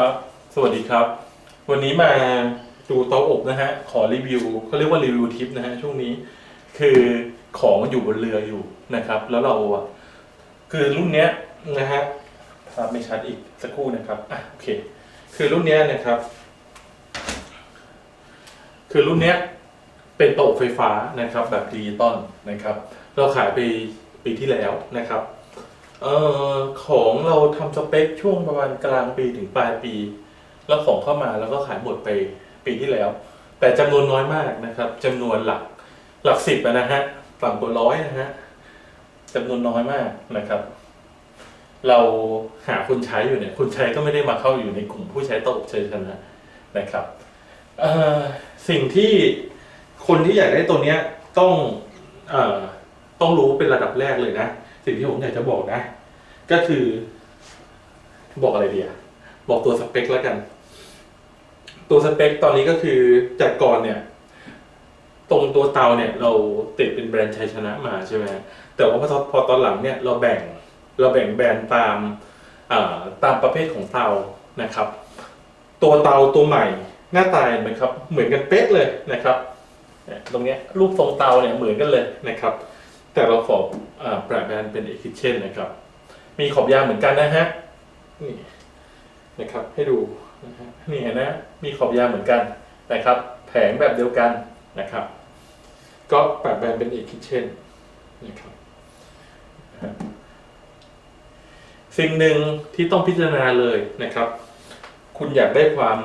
ครับ สวัสดีครับ วันนี้มาดูเตาอบนะฮะ ขอรีวิวเขาเรียกว่ารีวิวทิปนะฮะช่วงนี้ คือของอยู่บนเรืออยู่นะครับ แล้วเราอะคือรุ่นเนี้ยนะฮะภาพไม่ชัดอีกสักครู่นะครับอะโอเค คือรุ่นเนี้ยนะครับ คือรุ่นเนี้ยเป็นโต๊ะไฟฟ้านะครับ แบบดิจิตอลนะครับ เราขายไปปีที่แล้วนะครับ เออของเราทำสเปคช่วงประมาณกลางปีถึงปลายปี แล้วของเข้ามาแล้วก็ขายหมดไปปีที่แล้ว แต่จำนวนน้อยมากนะครับจำนวนหลักหลักสิบนะฮะต่ำกว่าร้อยนะฮะจำนวนน้อยมากนะครับ เราหาคนใช้อยู่เนี่ยคนใช้ก็ไม่ได้มาเข้าอยู่ในกลุ่มผู้ใช้โต๊ะเฉยชนะนะครับสิ่งที่คนที่อยากได้ตัวเนี้ยต้องอต้องรู้เป็นระดับแรกเลยนะ สิ่งที่ผมอยากจะบอกนะ ก็คือ บอกอะไรดีอะบอกตัวสเปคแล้วกัน ตัวสเปคตอนนี้ก็คือจากก่อนเนี่ย ตรงตัวเตาเนี่ย เราติดเป็นแบรนด์ชัยชนะมาใช่ไหมแต่ว่าพอพอตอนหลังเนี่ยเราแบ่งเราแบ่งแบรนด์ตามาตามประเภทของเตานะครับ ตัวเตาตัวใหม่หน้าตาเหมือนครับ เหมือนกันเป๊ะเลยนะครับตรงนี้รูปทรงเตาเนี่ยเหมือนกันเลยนะครับ แต่เราขอแปลแบรนด์เป็น e x i t i o n นะครับ มีขอบยางเหมือนกันนะฮะนี่นะครับให้ดูนะฮะนี่เห็นนะมีขอบยางเหมือนกันนะครับ แผงแบบเดียวกันนะครับ ก็แปลแบรนด์เป็น e x i t i o n นนะครับสิ่งหนึ่งที่ต้องพิจารณาเลยนะครับ คุณอยากได้ความ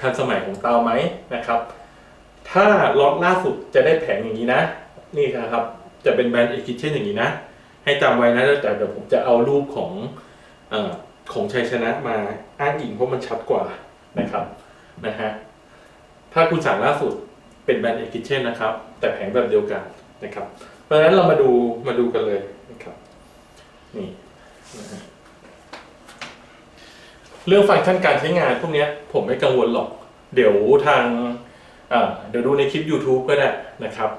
ทันสมัยของเตาไหมนะครับ ถ้าล็อตล่าสุดจะได้แผงอย่างนี้นะ นี่นะครับ จะเป็นแบรนด์เอคิเช่นอย่างนี้นะ ให้จำไว้นะแต่เดี๋ยวผมจะเอารูปของอของชัยชนะมาอ้างอิงเพราะมันชัดกว่านะครับนะฮะถ้าคุณสั่งล่าสุดเป็นแบรนด์เอคิเช่นนะครับ แต่แผงแบบเดียวกันนะครับ เพราะฉะนั้นเรามาดูมาดูกันเลยนะครับนี่นะฮะเรื่องฟังก์ชันการใช้งานพวกนี้ผมไม่กังวลหรอก เดี๋ยวทางเดี๋ยวดูในคลิป YouTube ก็ได้นะครับ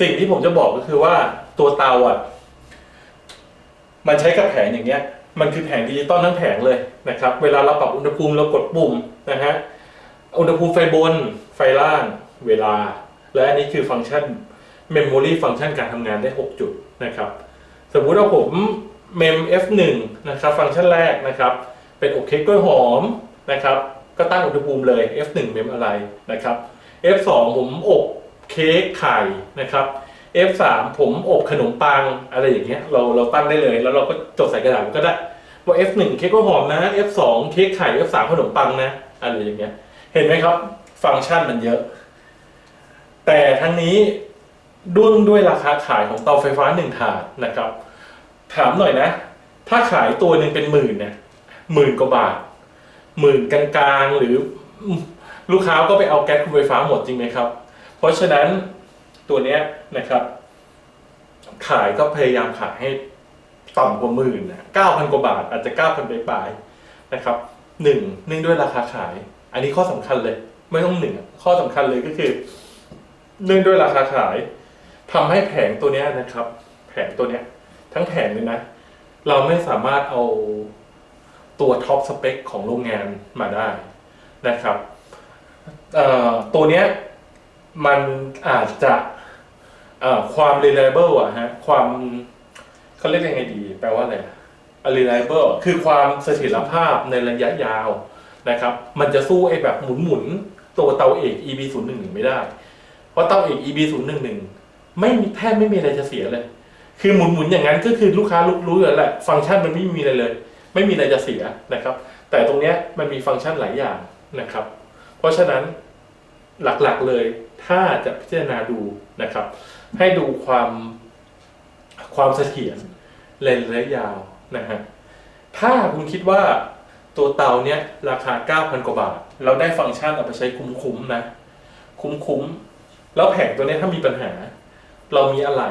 สิ่งที่ผมจะบอกก็คือว่าตัวเตาอะ มันใช้กับแผงอย่างเงี้ยมันคือแผงดิจิตอลทั้งแผงเลยนะครับ เวลาเราปรับอุณหภูมิเรากดปุ่มนะฮะอุณหภูมิไฟบนไฟล่างเวลา และอันนี้คือฟังก์ชัน Memory ฟังก์ชันการทำงานได้ 6 จุดนะครับ สมมุติว่าผม mem f1 นะครับฟังก์ชันแรกนะครับ เป็นอบเค้กกล้วยหอมนะครับ ก็ตั้งอุณหภูมิเลย f1 mem อะไรนะครับ f2 ผมอบเค้กไข่นะครับ F3 ผมอบขนมปังอะไรอย่างเงี้ยเราเราตั้งได้เลย แล้วเราก็จดใส่กระดาษก็ได้ว่า F1 เค้กก็หอมนะ F2 เค้กไข่ F3 ขนมปังนะอะไรอย่างเงี้ย เห็นไหมครับ ฟังก์ชันมันเยอะ แต่ทั้งนี้ด้วยด้วยราคาขายของเตาไฟฟ้าหนึ่งถาดนะครับ ถามหน่อยนะ ถ้าขายตัวหนึ่งเป็นหมื่นเนี่ยหมื่นกว่าบาทหมื่นกลางๆหรือลูกค้าก็ไปเอาแก๊สคุมไฟฟ้าหมดจริงไหมครับ เพราะฉะนั้น ตัวเนี้ยนะครับ ขายก็พยายามขายให้ต่ำกว่าหมื่นนะเก้าพันกว่าบาทอาจจะเก้าพันปลายๆนะครับหนึ่งเนื่องด้วยราคาขาย อันนี้ข้อสำคัญเลย ไม่ต้องหนึ่งข้อสำคัญเลยก็คือ เนื่องด้วยราคาขายทำให้แผงตัวเนี้ยนะครับ แผงตัวเนี้ย ทั้งแผงเลยนะ เราไม่สามารถเอาตัวท็อปสเปคของโรงงานมาได้นะครับตัวเนี้ยมันอาจจะ อ่อความ reliable อะฮะความเขาเรียกยังไงดี แปลว่าอะไรอะ reliable คือความเสถียรภาพในระยะยาวนะครับ มันจะสู้ไอ้แบบหมุนหมุนๆตัวเตาเอก EB 0 1 1ไม่ได้ เพราะเตาเอก EB 0 1 1ไม่มีแทบไม่มีอะไรจะเสียเลย คือหมุนหมุนๆอย่างนั้นก็คือลูกค้ารู้รู้อยู่แล้วแหละฟังก์ชันมันไม่มีอะไรเลย ไม่มีอะไรจะเสียนะครับ แต่ตรงเนี้ยมันมีฟังก์ชันหลายอย่างนะครับ เพราะฉะนั้น หลักๆเลยถ้าจะพิจารณาดูนะครับ ให้ดูความความเสถียรในระยะยาวนะฮะถ้าคุณคิดว่าตัวเตาเนี้ยราคา 9,000 กว่าบาท เราได้ฟังก์ชันเอาไปใช้คุ้มๆนะ คุ้มๆ แล้วแผงตัวเนี้ยถ้ามีปัญหา เรามีอะไร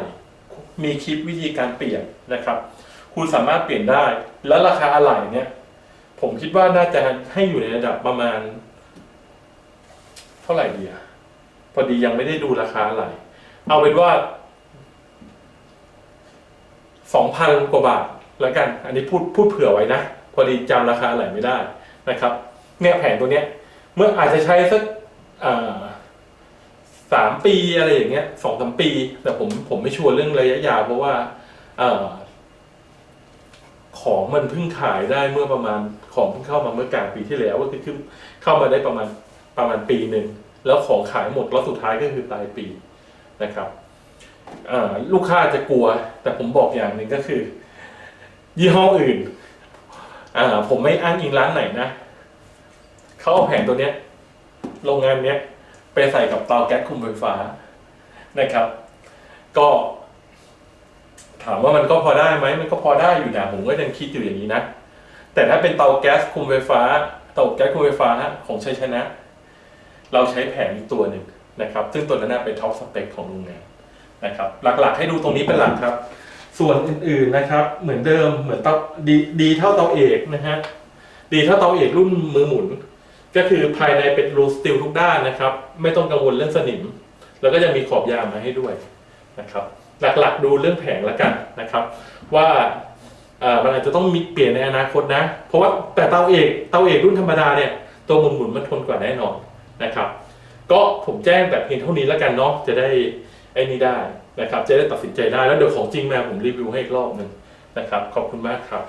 มีคลิปวิธีการเปลี่ยนนะครับ คุณสามารถเปลี่ยนได้ แล้วราคาอะไหล่เนี่ย ผมคิดว่าน่าจะให้อยู่ในระดับประมาณ เท่าไหร่ดีอะพอดียังไม่ได้ดูราคาอะไร เอาเป็นว่าสองพันกว่าบาทแล้วกัน อันนี้พูดพูดเผื่อไว้นะ พอดีจำราคาอะไรไม่ได้นะครับ เนี่ยแผงตัวเนี้ย เมื่ออาจจะใช้สักสามปีอะไรอย่างเงี้ยสองสามปี แต่ผมผมไม่ชัวร์เรื่องระยะยาวเพราะว่าอของมันเพิ่งขายได้เมื่อประมาณของเพิ่งเข้ามาเมื่อกลางปีที่แล้วก็คือเข้ามาได้ประมาณ ประมาณปีหนึ่งแล้วของขายหมดแล้วสุดท้ายก็คือปลายปีนะครับลูกค้าจะกลัว แต่ผมบอกอย่างหนึ่งก็คือ ยี่ห้ออื่นผมไม่อ้างอิงร้านไหนนะเขาเอาแผงตัวเนี้ย โรงงานเนี้ยไปใส่กับเตาแก๊สคุมไฟฟ้านะครับ ก็ถามว่ามันก็พอได้ไหมมันก็พอได้อยู่นะผมก็ยังคิดอยู่อย่างนี้นะ แต่ถ้าเป็นเตาแก๊สคุมไฟฟ้า เตาแก๊สคุมไฟฟ้าของชัยชนะ เราใช้แผงอีกตัวหนึ่งนะครับ ซึ่งตัวนั้นนะเป็นท็อปสเปคของโรงงานนะครับ หลักๆ ให้ดูตรงนี้เป็นหลักครับ ส่วนอื่นๆนะครับ เหมือนเดิมเหมือนเตาดีดีเท่าเตาเอกนะฮะดีเท่าเตาเอกรุ่นมือหมุน ก็คือภายในเป็นรูสตีลทุกด้านนะครับ ไม่ต้องกังวลเรื่องสนิม แล้วก็จะมีขอบยางมาให้ด้วยนะครับ หลักๆ ดูเรื่องแผงแล้วกันนะครับ ว่าอ่มันอาจจะต้องมีเปลี่ยนในอนาคตนะ เพราะว่าแต่เตาเอกเตาเอกรุ่นธรรมดาเนี่ยตัวหมุนหมุนมันทนกว่าแน่นอน นะครับ ก็ผมแจ้งแบบเพียงเท่านี้แล้วกันเนาะจะได้ไอ้นี่ได้นะครับ จะได้ตัดสินใจได้แล้วเดี๋ยวของจริงมาผมรีวิวให้อีกรอบหนึ่งนะครับ ขอบคุณมากครับ